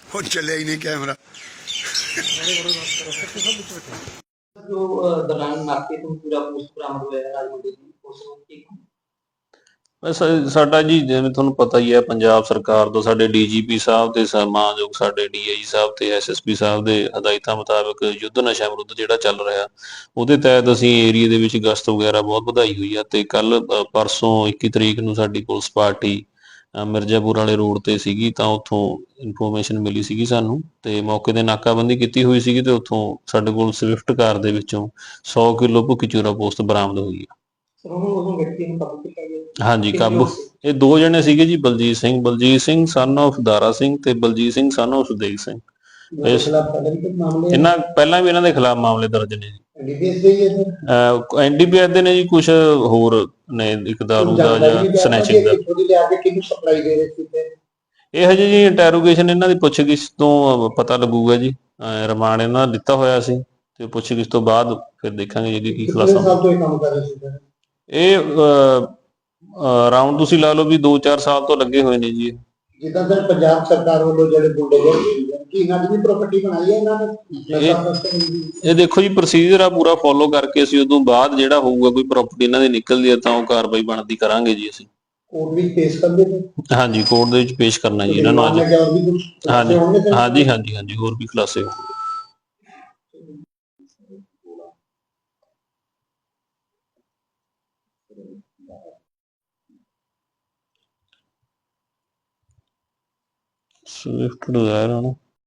वो चले ही नहीं कैमरा। जो दलान मार्केट में पूरा पूरा मतलब राजनीति ਹੋਇਆ ਸਾਡਾ ਜੀ ਜਿਵੇਂ ਤੁਹਾਨੂੰ ਪਤਾ ਹੀ ਹੈ ਪੰਜਾਬ ਸਰਕਾਰ ਤੋਂ ਸਾਡੇ ਡੀਜੀਪੀ ਸਾਹਿਬ ਤੇ ਸਨਮਾਨਯੋਗ ਸਾਡੇ ਡੀਆਈ ਸਾਹਿਬ ਤੇ ਐਸਐਸਪੀ ਸਾਹਿਬ ਦੇ ਹਦਾਇਤਾਂ ਮੁਤਾਬਕ ਯੁੱਧ ਨਸ਼ਾ ਵਿਰੁੱਧ ਜਿਹੜਾ ਚੱਲ ਰਿਹਾ ਉਹਦੇ ਤਹਿਤ ਅਸੀਂ ਏਰੀਆ ਦੇ ਵਿੱਚ ਗਸ਼ਤ ਵਗੈਰਾ ਬਹੁਤ ਵਧਾਈ ਹੋਈ ਆ ਤੇ ਕੱਲ ਪਰਸੋਂ 21 ਤਰੀਕ ਨੂੰ ਸਾਡੀ ਪੁਲਿਸ ਪਾਰਟੀ ਅ, ਮਿਰਜ਼ਾਪੁਰ ਵਾਲੇ ਰੋਡ ਤੇ ਸੀਗੀ ਤਾਂ ਉੱਥੋਂ ਇਨਫੋਰਮੇਸ਼ਨ ਮਿਲੀ ਸੀਗੀ ਸਾਨੂੰ ਤੇ ਮੌਕੇ ਤੇ ਨਾਕਾਬੰਦੀ ਕੀਤੀ ਹੋਈ ਸੀਗੀ ਤੇ ਉੱਥੋਂ ਸਾਡੇ ਕੋਲ ਸਵਿਫਟ ਕਾਰ ਦੇ ਵਿੱਚੋਂ 100 ਕਿਲੋ ਭੁੱਕੀ ਚੂਰਾ ਪੋਸਟ ਬਰਾਮਦ ਹੋਈ ਆ। ਉਹਨੂੰ ਉਦੋਂ ਵਿਅਕਤੀ ਨੂੰ ਕਾਬੂ ਕੀਤਾ ਗਿਆ। ਹਾਂਜੀ ਕਿੰਨੇ ਕਾਬੂ। ਲੋਕ ਸੀ? ਇਹ ਦੋ ਜਣੇ ਸੀਗੇ ਜੀ ਬਲਜੀਤ ਸਿੰਘ। ਬਲਜੀਤ ਸਿੰਘ ਸਨ of ਦਾਰਾ ਸਿੰਘ ਤੇ ਬਲਜੀਤ ਸਿੰਘ ਸਨ of ਸੁਦੇਵ ਸਿੰਘ। ਉਹਨਾਂ ਇਸ- ਇਹਨਾਂ ਪਹਿਲਾਂ ਵੀ ਇਹਨਾਂ ਦੇ ਖਿਲਾਫ ਮਾਮਲੇ ਦਰਜ ਨੇ ਜੀ। ਐਨਡੀਪੀਐਸ ਦੇ ਨੇ ਜੀ ਕੁਝ ਹੋਰ ਨੇ ਇੱਕ ਦਾਰੂ ਦਾ ਜਾਂ ਸਨੈਚਿੰਗ ਦਾ। ਇਹ ਹਜੇ ਜੀ ਇੰਟਰੋਗੇਸ਼ਨ ਇਹਨਾਂ ਦੀ ਪੁੱਛਗਿੱਛ ਤੋਂ ਪਤਾ ਲੱਗੂਗਾ ਜੀ। ਰਿਮਾਂਡ ਇਹਨਾਂ ਦਾ ਦਿੱਤਾ ਹੋਇਆ ਸੀ ਤੇ ਪੁੱਛਗਿੱਛ ਤੋਂ ਬਾਅਦ ਫਿਰ ਦੇਖਾਂਗੇ ਜੀ ਕਿ ਖੁਲਾਸਾ ਤੋਂ ਇਹ ਰਾਉਂਡ ਤੁਸੀਂ ਲਾ ਲਓ ਵੀ 2-4 ਸਾਲ ਤੋਂ ਲੱਗੇ ਹੋਏ ਨੇ ਜੀ। ਜਿੱਦਾਂ ਸਰ ਪੰਜਾਬ ਸਰਕਾਰ ਵੱਲੋਂ ਜਿਹੜੇ ਬੁਲਡੋਜ਼ਰ ਕੀ ਇਹਨਾਂ ਦੀ ਵੀ ਪ੍ਰਾਪਰਟੀ ਬਣਾਈ ਹੈ ਇਹਨਾਂ ਨੇ? ਇਹ- ਦੇਖੋ ਜੀ ਪ੍ਰੋਸੀਜਰ ਆ ਪੂਰਾ ਫੋਲੋ ਕਰਕੇ ਅਸੀਂ ਉਦੋਂ ਬਾਅਦ ਜਿਹੜਾ ਹੋਊਗਾ ਕੋਈ ਪ੍ਰਾਪਰਟੀ ਇਹਨਾਂ ਦੀ ਨਿਕਲਦੀ ਹੈ ਤਾਂ ਉਹ ਕਾਰਵਾਈ ਬਣਦੀ ਕਰਾਂਗੇ ਜੀ ਅਸੀਂ। ਕੋਰਟ ਵਿੱਚ ਪੇਸ਼ ਕਰਦੇ ਨੇ ਹਾਂਜੀ ਕੋਰਟ ਦੇ ਵਿੱਚ ਪੇਸ਼ ਕਰਨਾ ਜੀ ਇਹਨਾਂ ਨੂੰ ਅੱਜ। ਹਾਂਜੀ? ਹਾਂਜੀ ਹਾਂਜੀ ਹਾਂਜੀ ਹੋਰ ਵੀ ਖੁਲਾਸੇ ਹੋਣਗੇ। Se eles puderam, né?